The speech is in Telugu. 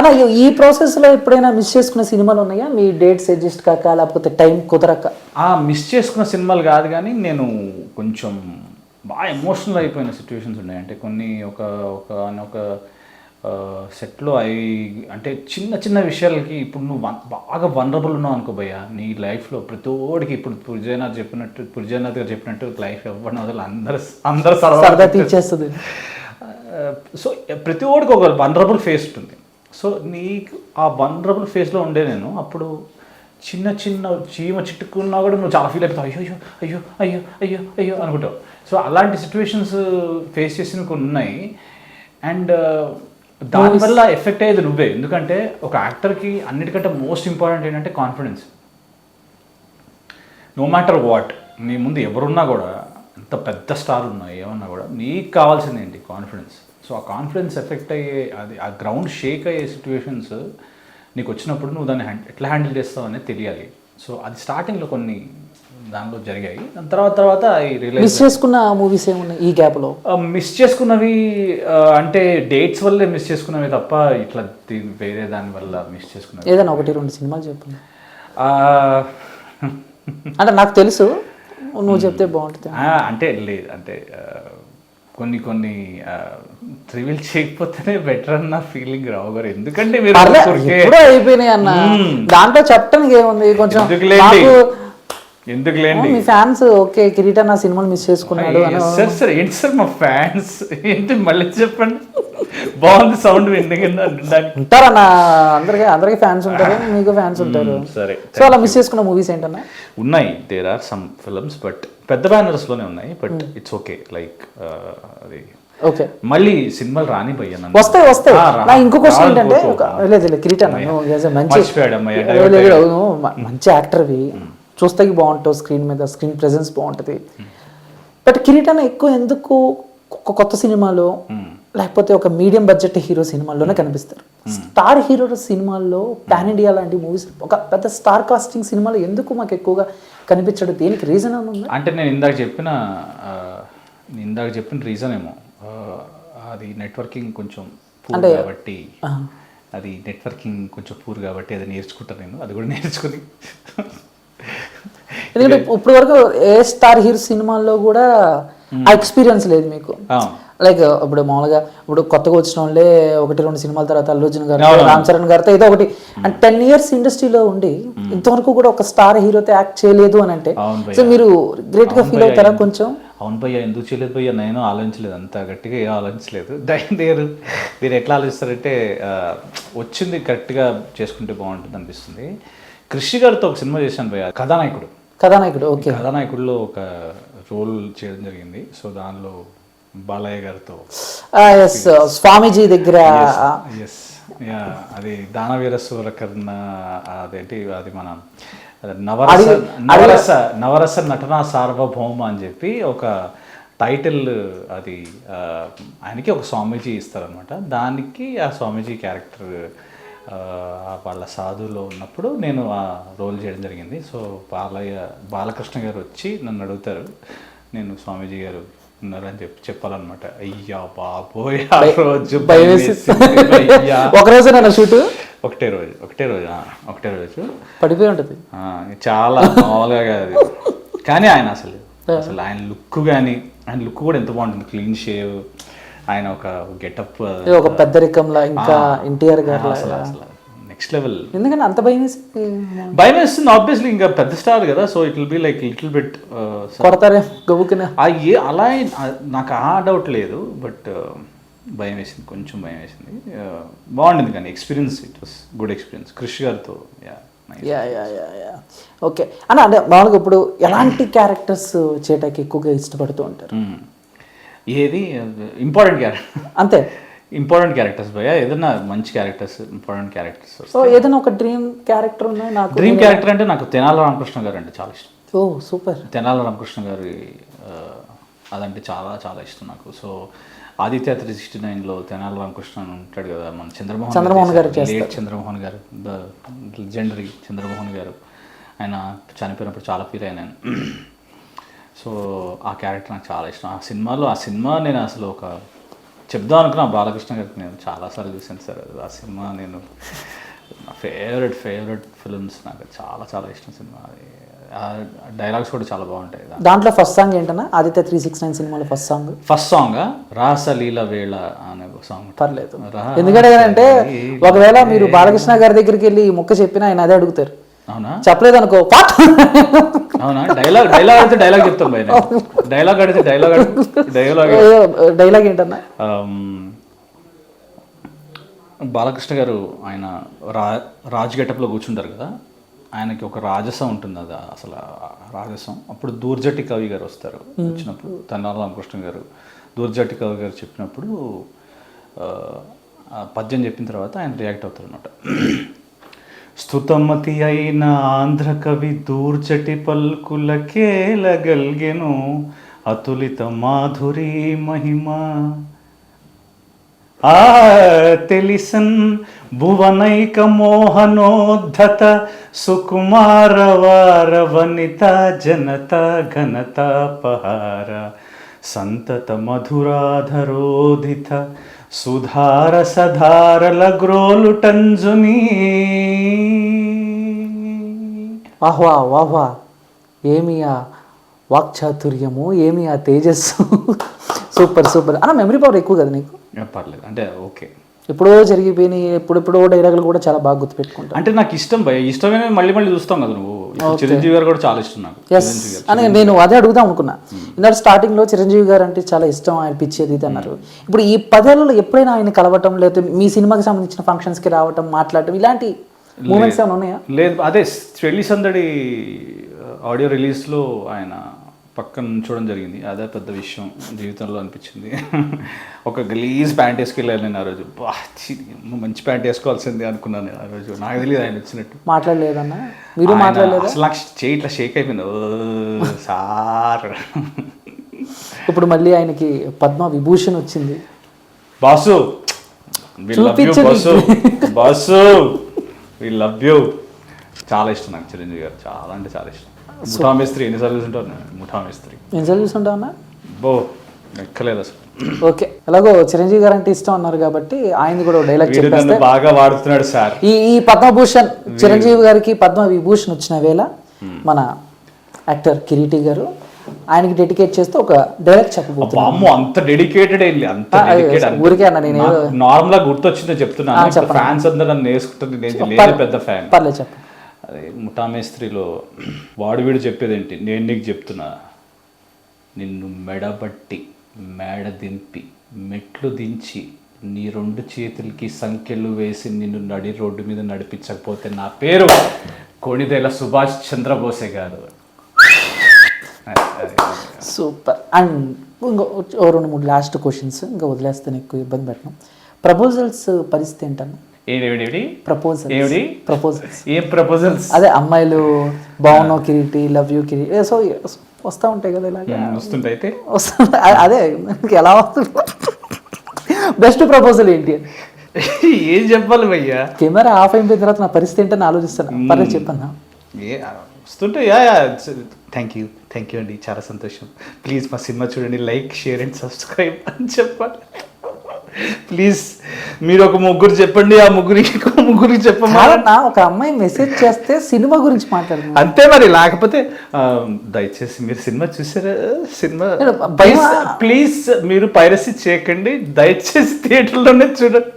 అన్న ఈ- ఈ ప్రాసెస్లో ఎప్పుడైనా మిస్ చేసుకున్న సినిమాలు ఉన్నాయా? మీ డేట్స్ అడ్జస్ట్ కాక లేకపోతే టైం కుదరక? ఆ మిస్ చేసుకున్న సినిమాలు కాదు కానీ నేను కొంచెం బాగా ఎమోషనల్ అయిపోయిన సిచ్యువేషన్స్ ఉన్నాయి. అంటే కొన్ని ఒక ఒక ఒక సెట్లో అవి అంటే చిన్న చిన్న విషయాలకి ఇప్పుడు నువ్వు వన్- బాగా వనరబుల్ ఉన్నావు అనుకో భయ్య. నీ లైఫ్లో ప్రతి ఒక్కడికి ఇప్పుడు పురిజయనాథ్ చెప్పినట్టు పురిజయనాథ్ గారు చెప్పినట్టు లైఫ్ ఎవరిని వదలు అందరు అందరు సరదా తీర్చేస్తుంది. సో ప్రతి ఒక్కడికి ఒక వనరబుల్ ఫేస్ ఉంటుంది. సో నీకు ఆ వనరబుల్ ఫేస్లో ఉండే నేను అప్పుడు చిన్న చిన్న చీమ చిట్టుకున్నా కూడా నువ్వు చాలా ఫీల్ అయిపోతావు. అయ్యో అయ్యో అయ్యో అయ్యో అయ్యో అనుకుంటావు. సో అలాంటి సిచ్యువేషన్స్ ఫేస్ చేసిన కొన్ని ఉన్నాయి అండ్ దానివల్ల ఎఫెక్ట్ అయ్యేది నువ్వే. ఎందుకంటే ఒక యాక్టర్కి అన్నిటికంటే మోస్ట్ ఇంపార్టెంట్ ఏంటంటే కాన్ఫిడెన్స్ నో మ్యాటర్ వాట్ నీ ముందు ఎవరున్నా కూడా ఎంత పెద్ద స్టార్ ఉన్నా ఏమన్నా కూడా నీకు కావాల్సింది ఏంటి? కాన్ఫిడెన్స్ సో ఆ కాన్ఫిడెన్స్ ఎఫెక్ట్ అయ్యే అది ఆ గ్రౌండ్ షేక్ అయ్యే సిచ్యువేషన్స్ నీకు వచ్చినప్పుడు నువ్వు దాన్ని హ్యాండ్ ఎట్లా హ్యాండిల్ చేస్తావు అనేది తెలియాలి. సో అది స్టార్టింగ్లో కొన్ని దానిలో జరిగాయి. దాని తర్వాత తర్వాత మిస్ చేసుకున్న మూవీస్ ఏమున్నాయి ఈ గ్యాప్లో? మిస్ చేసుకున్నవి అంటే డేట్స్ వల్లే మిస్ చేసుకున్నవి తప్ప ఇట్లా వేరే దాని వల్ల మిస్ చేసుకున్నవి. ఏదైనా ఒకటి రెండు సినిమాలు చెప్పండి. అంటే నాకు తెలుసు నువ్వు చెప్తే బాగుంటుంది. అంటే లేదు అంటే కొన్ని కొన్ని రివీల్ చేయకపోతేనే బెటర్ అన్న ఫీలింగ్ రావు గారు. ఎందుకంటే మీరు అయిపోయినాయి అన్న. దాంట్లో చెప్పడానికి ఏముంది? కొంచెం ఎందుకులేండి? మీ ఫ్యాన్స్ ఓకే కిరీటన్ నా సినిమాలు మిస్ చేసుకున్నాడు సార్ సార్ ఏంటి సార్ మా ఫ్యాన్స్ ఏంటి మళ్ళీ చెప్పండి? బాగుంది సౌండ్ ఉంటారన్న అందరికి అందరికి ఫ్యాన్స్ ఉంటారు మీకు ఫ్యాన్స్ ఉంటారు. సరే సో అలా మిస్ చేసుకున్న మూవీస్ ఏంటన్నా? ఉన్నాయి. There are some films but పెద్ద బ్యానర్స్లోనే ఉన్నాయి బట్ ఇట్స్ ఓకే లైక్ అది ఓకే మళ్ళీ సినిమాలు రాని నన్ను. వస్తాయి. వస్తాయి నా ఇంకో క్వశ్చన్ ఏంటంటే. లేదు లేదు కిరీటన్ మంచి మంచి యాక్టర్వి చూస్తాకి బాగుంటావు స్క్రీన్ మీద స్క్రీన్ ప్రెజెన్స్ బాగుంటుంది. బట్ కిరీటన్ ఎక్కువ ఎందుకు కొత్త సినిమాలో లేకపోతే ఒక మీడియం బడ్జెట్ హీరో సినిమాల్లోనే కనిపిస్తారు. స్టార్ హీరో సినిమాల్లో పాన్ ఇండియా లాంటి మూవీస్ ఒక పెద్ద స్టార్ కాస్టింగ్ సినిమాలు ఎందుకు మాకు ఎక్కువగా కనిపించడం? దేనికి రీజన్ అని ఉందా? అంటే నేను ఇందాక చెప్పిన ఇందాక చెప్పిన రీజన్ ఏమో. అది నెట్వర్కింగ్ కొంచెం పూర్ కాబట్టి అది నెట్వర్కింగ్ కొంచెం పూర్ కాబట్టి అది నేర్చుకుంటాను నేను. అది కూడా నేర్చుకుని. ఎందుకంటే ఇప్పటి వరకు ఏ స్టార్ హీరో సినిమాల్లో కూడా ఆ ఎక్స్పీరియన్స్ లేదు మీకు. లైక్ ఇప్పుడు మామూలుగా ఇప్పుడు కొత్తగా వచ్చిన వాళ్ళే ఒకటి రెండు సినిమాల తర్వాత అల్లు అర్జున్ గారు. రామ్ చరణ్ గారితో ఏదో ఒకటి. అండ్ టెన్ ఇయర్స్ ఇండస్ట్రీలో ఉండి ఇంతవరకు కూడా ఒక స్టార్ హీరోతో యాక్ట్ చేయలేదు అని అంటే. సో మీరు గ్రేట్గా ఫీల్ అవుతారా కొంచెం? అవును భయ్య ఎందుకు చేయలేదు భయ్య? నేను ఆలోచించలేదు. అంత గట్టిగా ఏం ఆలోచించలేదు. దాని మీరు మీరు ఎట్లా ఆలోచిస్తారంటే వచ్చింది కరెక్ట్గా చేసుకుంటే బాగుంటుంది అనిపిస్తుంది. కృషి గారితో ఒక సినిమా చేశాను భయ్య కథానాయకుడు. కథానాయకుడు ఓకే. కథానాయకుడిలో ఒక రోల్ చేయడం జరిగింది. సో దానిలో బాలయ్య గారితో. ఎస్ స్వామీజీ దగ్గర ఎస్ యా అది దానవీర సూరకర్ణ అదేంటి అది మన నవరస నవరస నవరస నటన సార్వభౌమ అని చెప్పి ఒక టైటిల్ అది ఆయనకి ఒక స్వామీజీ ఇస్తారనమాట దానికి ఆ స్వామీజీ క్యారెక్టర్ వాళ్ళ సాధువులో ఉన్నప్పుడు నేను ఆ రోల్ చేయడం జరిగింది. సో బాలయ్య బాలకృష్ణ గారు వచ్చి నన్ను అడుగుతారు. నేను స్వామీజీ గారు ఉన్నారని చెప్పి చెప్పాలన్నమాట. అయ్యా బాబోయ్ ఆ రోజు అయ్యా. ఒక రోజు నన్ను షూట్? ఒకటే రోజు ఒకటే రోజు ఒకటే రోజు. పడిపోయి ఉంటుంది. ఆ, చాలా మామూలుగా కాదు కానీ ఆయన అసలు అసలు ఆయన లుక్ కానీ ఆయన లుక్ కూడా ఎంత బాగుంటుంది. క్లీన్ షేవ్ ఆయన ఒక గెటప్ ఒక పెద్దరికంలా ఇంకా ఎన్టీఆర్ గారు అసలు అసలు. నెక్స్ట్ లెవెల్ ఎందుకంటే అంత భయం వేసి భయం వేస్తుంది ఆబ్వియస్లీ ఇంకా పెద్ద స్టార్ కదా so it will be like little bit కొడతారే గబుకిన ఏ అలా నాకు ఆ డౌట్ లేదు బట్ భయం వేసింది కొంచెం భయం వేసింది. ఆ, బాగుండింది కానీ experience it was good experience Krishi గారితో yeah yeah yeah yeah yeah okay అన్న అంటే మామూలుగా ఇప్పుడు ఎలాంటి క్యారెక్టర్స్ చేయటానికి ఎక్కువగా ఇష్టపడుతూ ఉంటారు? ఏది? ఇంపార్టెంట్ క్యారెక్టర్ అంతే. ఇంపార్టెంట్ క్యారెక్టర్స్ భయ ఏదైనా మంచి క్యారెక్టర్స్ ఇంపార్టెంట్ క్యారెక్టర్స్ సో ఏదైనా ఒక డ్రీమ్ క్యారెక్టర్ ఉన్నాయి నాకు డ్రీమ్ క్యారెక్టర్ అంటే నాకు తెనాల రామకృష్ణ గారు అంటే చాలా ఇష్టం. ఓ సూపర్. తెనాల రామకృష్ణ గారి అదంటే చాలా చాలా ఇష్టం నాకు. సో ఆదిత్య త్రీ సిక్స్టీ నైన్లో తెనాల రామకృష్ణ అని ఉంటాడు కదా మన చంద్రమోహన్ చంద్రమోహన్ గారు. లేట్ చంద్రమోహన్ గారు ద లెజెండరీ చంద్రమోహన్ గారు. ఆయన చనిపోయినప్పుడు చాలా ఫీల్ అయినాను సో ఆ క్యారెక్టర్ నాకు చాలా ఇష్టం. ఆ సినిమాలో ఆ సినిమా నేను అసలు ఒక చెప్దాం అనుకున్నా బాలకృష్ణ గారికి నేను చాలాసార్లు చూసాను సార్. ఆ సినిమా నేను నా ఫేవరెట్ ఫేవరెట్ ఫిల్మ్స్ నాకు చాలా చాలా ఇష్టం సినిమా. అది ఆ డైలాగ్స్ కూడా చాలా బాగుంటాయి. దాంట్లో ఫస్ట్ సాంగ్ ఏంటన్నా? ఆదిత్య త్రీ సిక్స్ నైన్ సినిమాలో ఫస్ట్ సాంగ్ ఫస్ట్ సాంగ్ రాసలీల వేళ అనే సాంగ్ పర్లేదు. ఎందుకంటే అంటే ఒకవేళ మీరు బాలకృష్ణ గారి దగ్గరికి వెళ్ళి ముక్క చెప్పినా ఆయన అదే అడుగుతారు. చెప్పలేదు అనుకో పాట్ అవునా? డైలాగ్ డైలాగ్ అడిగితే డైలాగ్ చెప్తాం భయ డైలాగ్ అడిగితే డైలాగ్ డైలాగ్ డైలాగ్ ఏంటన్నా? బాలకృష్ణ గారు ఆయన రా రాజు గెటప్లో కూర్చుంటారు కదా? ఆయనకి ఒక రాజసం ఉంటుంది అది అసలు రాజసం. అప్పుడు దూర్జటి కవి గారు వస్తారు వచ్చినప్పుడు తన్నాల రామకృష్ణ గారు. దూర్జటి కవి గారు చెప్పినప్పుడు పద్యం చెప్పిన తర్వాత ఆయన రియాక్ట్ అవుతారు అనమాట స్థుతమతి అయిన ఆంధ్రకవి దూర్చటి పల్కులకేలగల్గెను అతులిత మాధురి మహిమ. ఆ తెలిసన్ భువనైక మోహనోద్ధత సుకుమారవార వనిత జనత ఘనతాపహార సంతత మధురాధరోధిత సుధార సధారల గ్రోలుటంజునీ వాహ్వా వాహ్వా ఏమి ఆ వాక్చాతుర్యము ఏమి ఆ తేజస్సు? Super super. అన్న మెమరీ పవర్ ఎక్కువ కదా నీకు? పర్లేదు. అంటే ఓకే. ఎప్పుడో జరిగిపోయినాయి ఎప్పుడెప్పుడో డైలాగులు కూడా చాలా బాగా గుర్తుపెట్టుకుంటా. అంటే నాకు ఇష్టం భయ ఇష్టమే మళ్ళీ మళ్ళీ చూస్తాం కదా నువ్వు. చిరంజీవి గారు కూడా చాలా ఇష్టం నాకు. ఎస్ అని నేను అదే అడుగుదాం అనుకున్నా. ఇందాక స్టార్టింగ్లో చిరంజీవి గారు అంటే చాలా ఇష్టం ఆయన పిచ్చేది ఇది అన్నారు. ఇప్పుడు ఈ పదేళ్ళలో ఎప్పుడైనా ఆయన కలవటం లేకపోతే మీ సినిమాకి సంబంధించిన ఫంక్షన్స్కి రావటం మాట్లాడటం ఇలాంటి మూమెంట్స్ ఏమైనా ఉన్నాయా? లేదు అదే పెళ్ళి సందడి ఆడియో రిలీజ్లో ఆయన పక్కన చూడడం జరిగింది. అదే పెద్ద విషయం జీవితంలో అనిపించింది. ఒక గలీజ్ ప్యాంట్ వేసుకెళ్ళాను నేను ఆ రోజు. మంచి ప్యాంట్ వేసుకోవాల్సిందే అనుకున్నాను నేను ఆ రోజు. నాకు తెలియదు ఆయన వచ్చినట్టు మాట్లాడలేదన్నా? మీరు మాట్లాడలేదా? అసలు నాకు చేయి ఇట్లా షేక్ అయిపోయింది. సార్. ఇప్పుడు మళ్ళీ ఆయనకి పద్మ విభూషణ్ వచ్చింది. Boss boss. Boss. We love you చాలా ఇష్టం నాకు చిరంజీవి గారు. చాలా అంటే చాలా ఇష్టం. ముఠా మేస్త్రి ఎన్నిసార్లు చూసుంటారు నేను ముఠా మేస్త్రి చదివిస్తుంటా ఉన్నా బో ఎక్కలేదు అసలు. ఓకే. ఎలాగో చిరంజీవి గారు అంటే ఇష్టం అన్నారు కాబట్టి ఆయన కూడా డైలాగ్ చెప్పేస్తే బాగా వాడుతున్నాడు సార్. ఈ ఈ పద్మభూషణ్ చిరంజీవి గారికి పద్మ విభూషణ్ వచ్చిన వేళ మన యాక్టర్ కిరీటి గారు ఆయనకి డెడికేట్ చేస్తే ఒక డైలాగ్ చెప్పబోతున్నారు అమ్మో అంత డెడికేటెడ్ ఏంటి అంత ఊరికే అన్న నేను నార్మల్గా గుర్తొచ్చిందో చెప్తున్నాను. ఫ్యాన్స్ అందరూ నన్ను వేసుకుంటుంది నేను నేను పెద్ద ఫ్యాన్ పర్లేదు చెప్పు అదే ముఠా మేస్త్రిలో వాడు వీడు చెప్పేదేంటి? నేను నీకు చెప్తున్నా. నిన్ను మెడబట్టి మేడ దింపి మెట్లు దించి నీ రెండు చేతులకి సంఖ్యలు వేసి నిన్ను నడి రోడ్డు మీద నడిపించకపోతే నా పేరు కొణిదెల సుభాష్ చంద్రబోసే అది- సూపర్ అండ్ ఇంకో ఓ రెండు మూడు లాస్ట్ క్వశ్చన్స్ ఇంకా వదిలేస్తాను ఎక్కువ ఇబ్బంది పెట్టను. ప్రపోజల్స్ పరిస్థితి ఏంటన్నా? ప్రపోజల్ ఏమిటి ప్రపోజల్స్ ఏం ప్రపోజల్స్ అదే అమ్మాయిలు బాగున్నావు Kireeti love you Kireeti. So వస్తూ ఉంటాయి కదా ఇలాగా. వస్తుంటే అయితే. వస్తుంది అదే ఎలా వస్తుంది? బెస్ట్ ప్రపోజల్ ఏంటి? ఏం చెప్పాలి భయ్యా? కెమెరా ఆఫ్ అయిపోయిన తర్వాత నా పరిస్థితి ఏంటని ఆలోచిస్తాను. పర్లేదు చెప్పన్నా. ఏ వస్తుంటే yeah yeah thank you thank you అండి చాలా సంతోషం. ప్లీజ్ మా సినిమా చూడండి లైక్ షేర్ అండ్ సబ్స్క్రైబ్ అని చెప్పాలి. ప్లీజ్ మీరు ఒక ముగ్గురు చెప్పండి ఆ ముగ్గురికి ఇంకో ముగ్గురికి చెప్పమా? కాదన్నా ఒక అమ్మాయి మెసేజ్ చేస్తే సినిమా గురించి మాట్లాడుతున్నాను. అంతే మరి లేకపోతే దయచేసి మీరు సినిమా చూసారా? సినిమా ప్లీజ్ మీరు పైరసీ చేయకండి దయచేసి థియేటర్లోనే చూడండి.